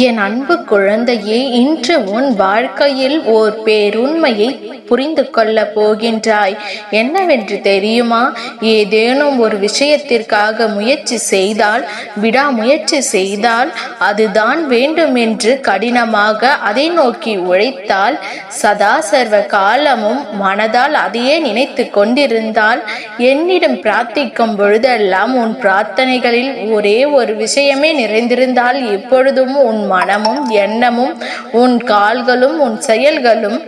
என் அன்பு குழந்தையே இன்று உன் வாழ்க்கையில் ஓர் பேருண்மையை புரிந்து கொள்ளப் போகின்றாய். என்னவென்று தெரியுமா? ஏதேனும் ஒரு விஷயத்திற்காக முயற்சி செய்தால் விடாமுயற்சி செய்தால் அதுதான் வேண்டும் என்று கடினமாக அதை நோக்கி உழைத்தால் சதா சர்வ காலமும் மனதால் அதையே நினைத்து கொண்டிருந்தால் என்னிடம் பிரார்த்திக்கும் பொழுதெல்லாம் உன் பிரார்த்தனைகளில் ஒரே ஒரு விஷயமே நிறைந்திருந்தால் எப்பொழுதும் உன் மனமும் எண்ணமும் உன் கால்களும் உன் செயல்களும்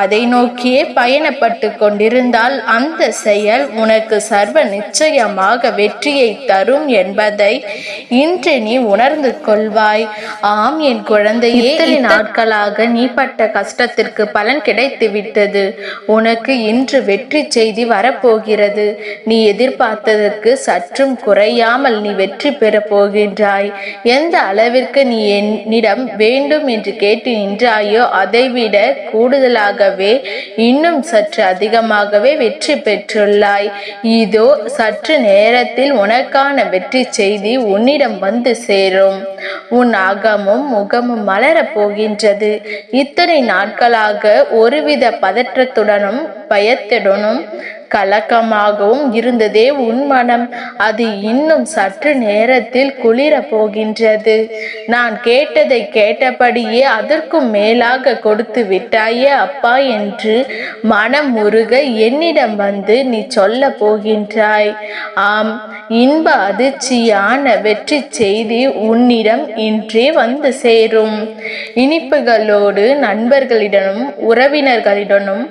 அதை நோக்கியே பயணப்பட்டு கொண்டிருந்தால் அந்த செயல் உனக்கு சர்வ நிச்சயமாக வெற்றியை தரும் என்பதை இன்று நீ உணர்ந்து கொள்வாய். ஆம் என் குழந்தையே இத்தனை நாட்களாக நீ பட்ட கஷ்டத்திற்கு பலன் கிடைத்து விட்டது உனக்கு இன்று வெற்றி செய்தி வரப்போகிறது. நீ எதிர்பார்த்ததற்கு சற்றும் குறையாமல் நீ வெற்றி பெறப் போகின்றாய். எந்த அளவிற்கு நீ என்னிடம் வேண்டும் என்று கேட்டு நின்றாயோ அதைவிட கூடுதலாகவே இன்னும் சற்று அதிகமாகவே வெற்றி பெற்றுள்ளாய். இதோ சற்று நேரத்தில் உனக்கான வெற்றி செய்தி உன்னிடம் வந்து சேரும். உன் அகமும் முகமும் மலரப் போகின்றது. இத்தனை நாட்களாக ஒருவித பதற்றத்துடனும் பயத்துடனும் கலக்கமாகவும் இருந்ததே உன் மனம். அது இன்னும் சற்று நேரத்தில் குளிரப் போகின்றது. நான் கேட்டதை கேட்டபடியே அதற்கும் மேலாக கொடுத்து விட்டாயே அப்பா என்று மனம் முருக என்னிடம் வந்து நீ சொல்ல போகின்றாய். ஆம் இன்ப அதிர்ச்சியான வெற்றி செய்தி உன்னிடம் இன்றே வந்து சேரும். இனிப்புகளோடு நண்பர்களிடமும் உறவினர்களிடமும்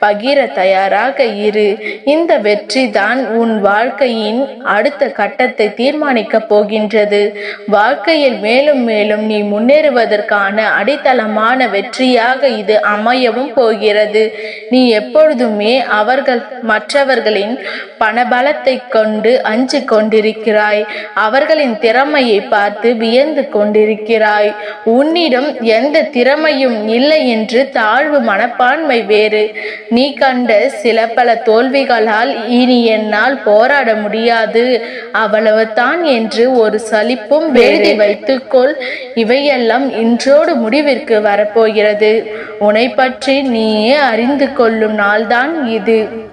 பகிர தயாராக இரு. இந்த வெற்றி தான் உன் வாழ்க்கையின் அடுத்த கட்டத்தை தீர்மானிக்கப் போகின்றது. வாழ்க்கையில் மேலும் மேலும் நீ முன்னேறுவதற்கான அடித்தளமான வெற்றியாக இது அமையவும் போகிறது. நீ எப்பொழுதுமே அவர்கள் மற்றவர்களின் பணபலத்தை கொண்டு அஞ்சு கொண்டிருக்கிறாய். அவர்களின் திறமையை பார்த்து வியந்து கொண்டிருக்கிறாய். உன்னிடம் எந்த திறமையும் இல்லை என்று தாழ்வு மனப்பான்மை வேறு. நீ கண்ட சில பல தோல்விகளால் இனி என்னால் போராட முடியாது. அவ்வளவுதான் என்று ஒரு சலிப்பும் வேதி வைத்துக்கொள். இவையெல்லாம் இன்றோடு முடிவிற்கு வரப்போகிறது. உன்னை பற்றி நீயே அறிந்து கொள்ளும் நாள்தான் இது.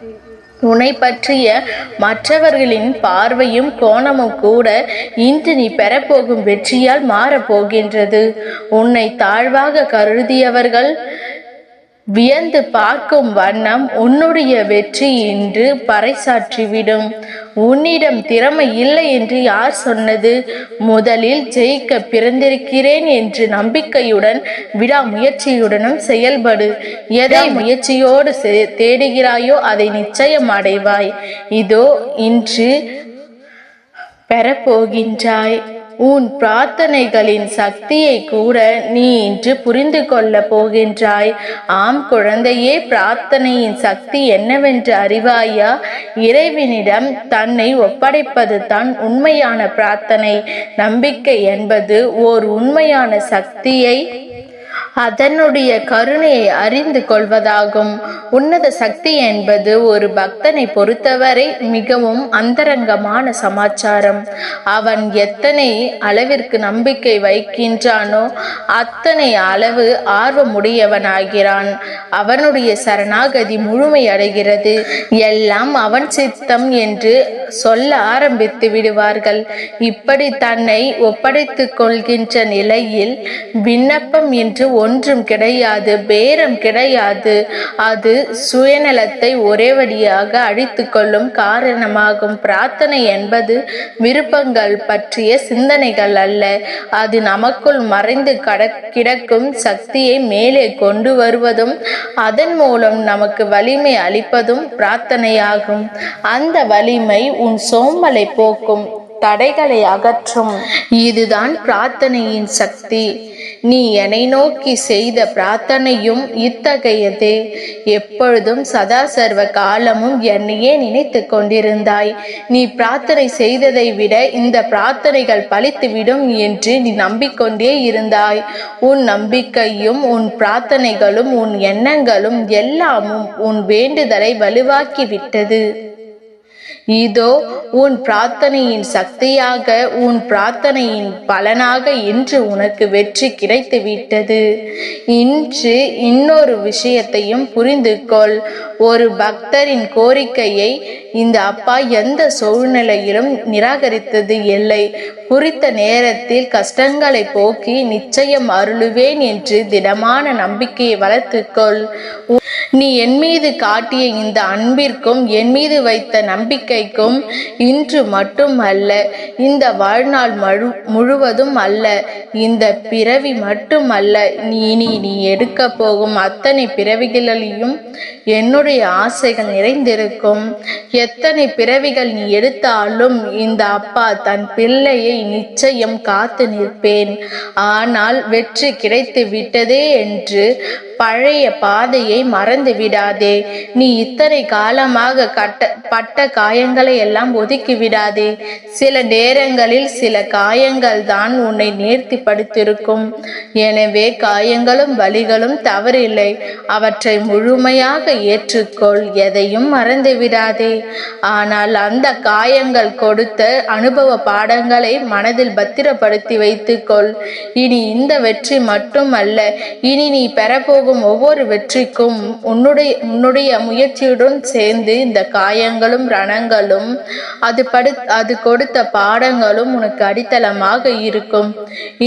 உன்னை பற்றிய மற்றவர்களின் பார்வையும் கோணமும் கூட இன்று நீ பெறப்போகும் வெற்றியால் மாறப்போகின்றது. உன்னை தாழ்வாக கருதியவர்கள் வியந்து பார்க்கும் வண்ணம் உன்னுடைய வெற்றி இன்று பறைசாற்றிவிடும். உன்னிடம் திறமை இல்லை என்று யார் சொன்னது? முதலில் ஜெயிக்க பிறந்திருக்கிறேன் என்று நம்பிக்கையுடன் விடாமுயற்சியுடனும் செயல்படு. எதை முயற்சியோடு தேடுகிறாயோ அதை நிச்சயம் அடைவாய். இதோ இன்று பெறப்போகின்றாய். உன் பிரார்த்தனைகளின் சக்தியை கூட நீ இன்று புரிந்து கொள்ளப் போகின்றாய். ஆம் குழந்தையே பிரார்த்தனையின் சக்தி என்னவென்று அறிவாயா? இறைவனிடம் தன்னை ஒப்படைப்பது தான் உண்மையான பிரார்த்தனை. நம்பிக்கை என்பது ஓர் உண்மையான சக்தியை அதனுடைய கருணையை அறிந்து கொள்வதாகும். உன்னத சக்தி என்பது ஒரு பக்தனை பொறுத்தவரை மிகவும் அந்தரங்கமான சமாச்சாரம். அவன் எத்தனை அளவிற்கு நம்பிக்கை வைக்கின்றானோ அத்தனை அளவு ஆர்வமுடையவனாகிறான். அவனுடைய சரணாகதி முழுமையடைகிறது எல்லாம் அவன் சித்தம் என்று சொல்ல ஆரம்பித்து விடுவார்கள். இப்படி தன்னை ஒப்படைத்துக் கொள்கின்ற நிலையில் விண்ணப்பம் என்று ஒன்றும் கிடையாது பேரம் கிடையாது. அது சுயநலத்தை ஒரே வழியாக அழித்துக் கொள்ளும் காரணமாகும். பிரார்த்தனை என்பது விருப்பங்கள் பற்றிய சிந்தனைகள் அல்ல. அது நமக்குள் மறைந்து கட கிடக்கும் சக்தியை மேலே கொண்டு வருவதும் அதன் மூலம் நமக்கு வலிமை அளிப்பதும் பிரார்த்தனையாகும். அந்த வலிமை உன் சோம்பலை போக்கும். தடைகளை அகற்றும். இதுதான் பிரார்த்தனையின் சக்தி. நீ என்னை நோக்கி செய்த பிரார்த்தனையும் இத்தகையதே. எப்பொழுதும் சதா சர்வ காலமும் என்னையே நினைத்து கொண்டிருந்தாய். நீ பிரார்த்தனை செய்ததை விட இந்த பிரார்த்தனைகள் பழித்துவிடும் என்று நீ நம்பிக்கொண்டே இருந்தாய். உன் நம்பிக்கையும் உன் பிரார்த்தனைகளும் உன் எண்ணங்களும் எல்லாமும் உன் வேண்டுதலை வலுவாக்கிவிட்டது. இதோ உன் பிரார்த்தனையின் சக்தியாக உன் பிரார்த்தனையின் பலனாக இன்று உனக்கு வெற்றி கிடைத்து விட்டது இன்று இன்னொரு விஷயத்தையும் புரிந்து கொள் ஒரு பக்தரின் கோரிக்கையை இந்த அப்பா எந்த சூழ்நிலையிலும் நிராகரித்தது இல்லை. குறித்த நேரத்தில் கஷ்டங்களை போக்கி நிச்சயம் அருளுவேன் என்று திடமான நம்பிக்கையை வளர்த்துக்கொள். உ- நீ என் மீது காட்டிய இந்த அன்பிற்கும் என் மீது வைத்த நம்பிக்கை நம்பிக்கைக்கும் இன்று மட்டும் அல்ல இந்த வாழ்நாள் மழு முழுவதும் அல்ல இந்த பிறவி மட்டும் அல்ல நீ இனி நீ எடுக்க போகும் அத்தனை பிறவிகளிலும் என்னுடைய ஆசைகள் நிறைந்திருக்கும். எத்தனை பிறவிகள் நீ எடுத்தாலும் இந்த அப்பா தன் பிள்ளையை நிச்சயம் காத்து நிற்பேன். ஆனால் வெற்றி கிடைத்து விட்டதே என்று பழைய பாதையை மறந்து விடாதே. நீ இத்தனை காலமாக கட்ட பட்ட காயம் காயங்களை எல்லாம் ஒதுக்கி விடாதே சில நேரங்களில் சில காயங்கள் தான் உன்னை நேர்த்தி படுத்திருக்கும் எனவே காயங்களும் வலிகளும் தவறில்லை. அவற்றை முழுமையாக ஏற்றுக்கொள். எதையும் மறந்து விடாதே ஆனால் அந்த காயங்கள் கொடுத்த அனுபவ பாடங்களை மனதில் பத்திரப்படுத்தி வைத்துக்கொள். இனி இந்த வெற்றி மட்டுமல்ல. இனி நீ பெறப்போகும் ஒவ்வொரு வெற்றிக்கும் உன்னுடைய உன்னுடைய முயற்சியுடன் சேர்ந்து இந்த காயங்களும் ரணங்களும் அது படு அது கொடுத்த பாடங்களும் உனக்கு அடித்தளமாக இருக்கும்.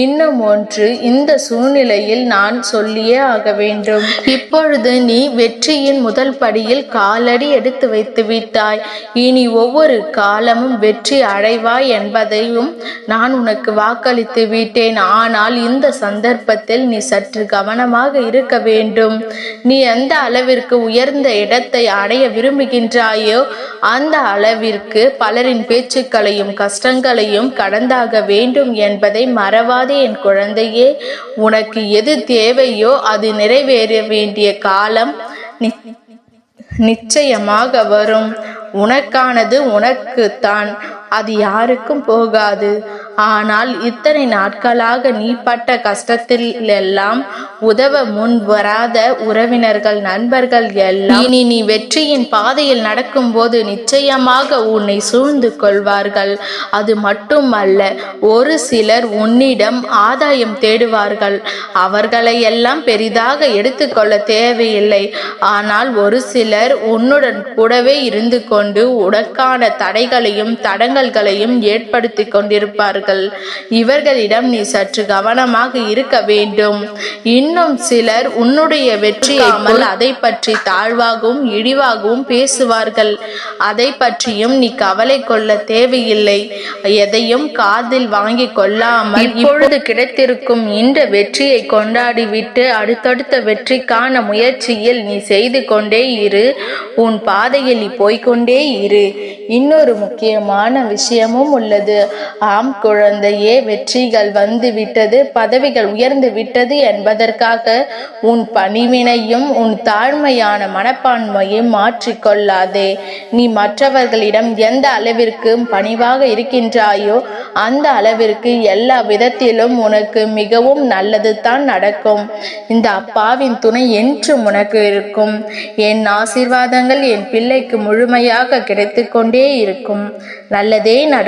இன்னும் ஒன்று இந்த சூழ்நிலையில் நான் சொல்லியே ஆக வேண்டும். இப்பொழுது நீ வெற்றியின் முதல் படியில் காலடி எடுத்து வைத்து விட்டாய். இனி ஒவ்வொரு காலமும் வெற்றி அடைவாய் என்பதையும் நான் உனக்கு வாக்களித்து விட்டேன். ஆனால் இந்த சந்தர்ப்பத்தில் நீ சற்று கவனமாக இருக்க வேண்டும். நீ எந்த அளவிற்கு உயர்ந்த இடத்தை அடைய விரும்புகின்றாயோ அந்த அளவிற்கு பலரின் பேச்சுக்களையும் கஷ்டங்களையும் கடந்தாக வேண்டும் என்பதை மறவாதே என் குழந்தையே. உனக்கு எது தேவையோ அது நிறைவேற வேண்டிய காலம் நி- நிச்சயமாக வரும். உனக்கானது உனக்குத்தான். அது யாருக்கும் போகாது. ஆனால் இத்தனை நாட்களாக நீ பட்ட கஷ்டத்தில் எல்லாம் உதவ முன் வராத உறவினர்கள் நண்பர்கள் எல்லாம் இனி நீ வெற்றியின் பாதையில் நடக்கும்போது நிச்சயமாக உன்னை சூழ்ந்து கொள்வார்கள். அது மட்டுமல்ல ஒரு சிலர் உன்னிடம் ஆதாயம் தேடுவார்கள். அவர்களை எல்லாம் பெரிதாக எடுத்துக்கொள்ள தேவையில்லை. ஆனால் ஒரு சிலர் உன்னுடன் கூடவே இருந்து கொண்டு உனக்கான தடைகளையும் தடங்கல்களையும் ஏற்படுத்தி கொண்டிருப்பார்கள். இவர்களிடம் நீ சற்று கவனமாக இருக்க வேண்டும். இன்னும் சிலர் உன்னுடைய வெற்றியாமல் அதை பற்றி தாழ்வாகவும் இழிவாகவும் பேசுவார்கள். அதை பற்றியும் நீ கவலை கொள்ள தேவையில்லை. எதையும் காதில் வாங்கி கொள்ளாமல் இப்பொழுது கிடைத்திருக்கும் இந்த வெற்றியை கொண்டாடிவிட்டு அடுத்தடுத்த வெற்றிக்கான முயற்சியில் நீ செய்து கொண்டே இரு. உன் பாதையில் நீ போய்க்கொண்டே இரு. இன்னொரு முக்கியமான விஷயமும் உள்ளது. ஆம் குழந்தையே வெற்றிகள் வந்து விட்டது பதவிகள் உயர்ந்து விட்டது என்பதற்காக உன் பணிவினையும் உன் தாழ்மையான மனப்பான்மையும் மாற்றிக்கொள்ளாதே நீ மற்றவர்களிடம் எந்த அளவிற்கு பணிவாக இருக்கின்றாயோ அந்த அளவிற்கு எல்லா விதத்திலும் உனக்கு மிகவும் நல்லது தான் நடக்கும். இந்த அப்பாவின் துணை என்றும் உனக்கு இருக்கும். என் ஆசீர்வாதங்கள் என் பிள்ளைக்கு முழுமையாக கிடைத்து கொண்டே இருக்கும். நல்ல நல்லதே நடக்கும்.